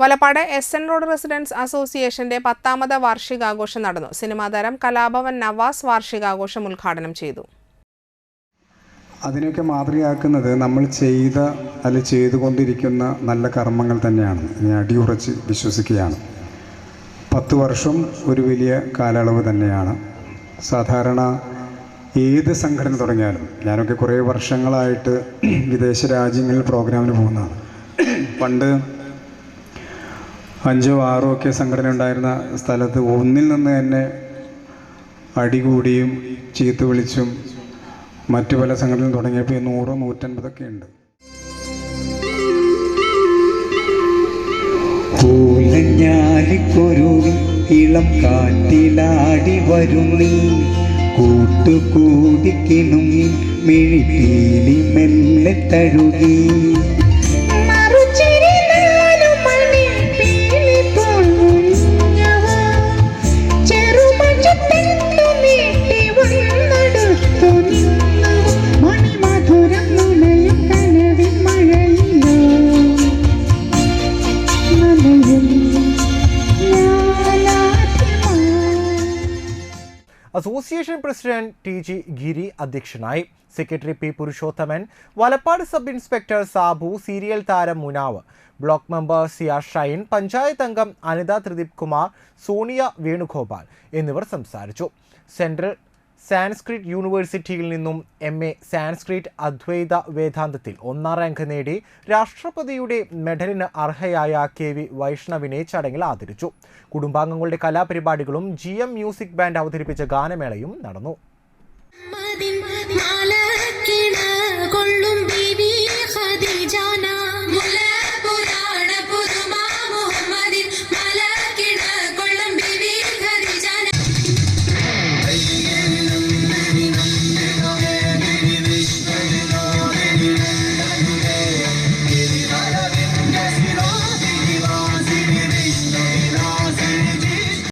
Valappad S N road residents അസോസിയേഷന്റെ പത്താമത് വാർഷികാഘോഷം നടന്നു. സിനിമാതാരം കലാഭവൻ നവാസ് വാർഷികാഘോഷം ഉദ്ഘാടനം ചെയ്തു. അതിനെയൊക്കെ മാതൃകയാക്കുന്നത് നമ്മൾ ചെയ്ത അല്ലെ ചെയ്തുകൊണ്ടിരിക്കുന്ന നല്ല കർമ്മങ്ങൾ തന്നെയാണ്. ഞാൻ അടിയുറച്ച് വിശ്വസിക്കുകയാണ്. പത്ത് വർഷം ഒരു വലിയ കാലയളവ് തന്നെയാണ്. സാധാരണ ഏത് സംഘടന തുടങ്ങിയാലും ഞാനൊക്കെ കുറേ വർഷങ്ങളായിട്ട് വിദേശ രാജ്യങ്ങളിൽ പ്രോഗ്രാമിന് പോകുന്നതാണ്. പണ്ട് അഞ്ചോ ആറോ ഒക്കെ സംഘടന ഉണ്ടായിരുന്ന സ്ഥലത്ത് ഒന്നിൽ നിന്ന് തന്നെ അടികൂടിയും ചീത്ത വിളിച്ചും മറ്റു പല സംഘടനകളും തുടങ്ങിയപ്പോൾ നൂറോ നൂറ്റൻപതൊക്കെ ഉണ്ട്. പൂലഞ്ഞാലിക്കൊരുവി ഇളം കാറ്റിലാടി വരും നീ. കൂട്ടുകൂടിക്കിണുങ്ങി മിഴിപ്പീലി മെല്ലെ തഴുകി. Association president T G Giri അധ്യക്ഷനായി. Secretary P Purushothaman Valappad sub inspector Sabu serial താരം മുനാവ്. ബ്ലോക്ക് മെമ്പർ സിയ ഷൈൻ പഞ്ചായത്ത് അംഗം അനിത ത്രിദീപ് കുമാർ സോണിയ വേണുഗോപാൽ എന്നിവർ സംസാരിച്ചു. സെൻട്രൽ സാൻസ്ക്രിറ്റ് യൂണിവേഴ്സിറ്റിയിൽ നിന്നും എം എ സാൻസ്ക്രിറ്റ് അദ്വൈത വേദാന്തത്തിൽ ഒന്നാം റാങ്ക് നേടി രാഷ്ട്രപതിയുടെ മെഡലിന് അർഹയായ കെ വി വൈഷ്ണവിനെ ചടങ്ങിൽ ആദരിച്ചു. കുടുംബാംഗങ്ങളുടെ കലാപരിപാടികളും ജി എം മ്യൂസിക് ബാൻഡ് അവതരിപ്പിച്ച ഗാനമേളയും നടന്നു.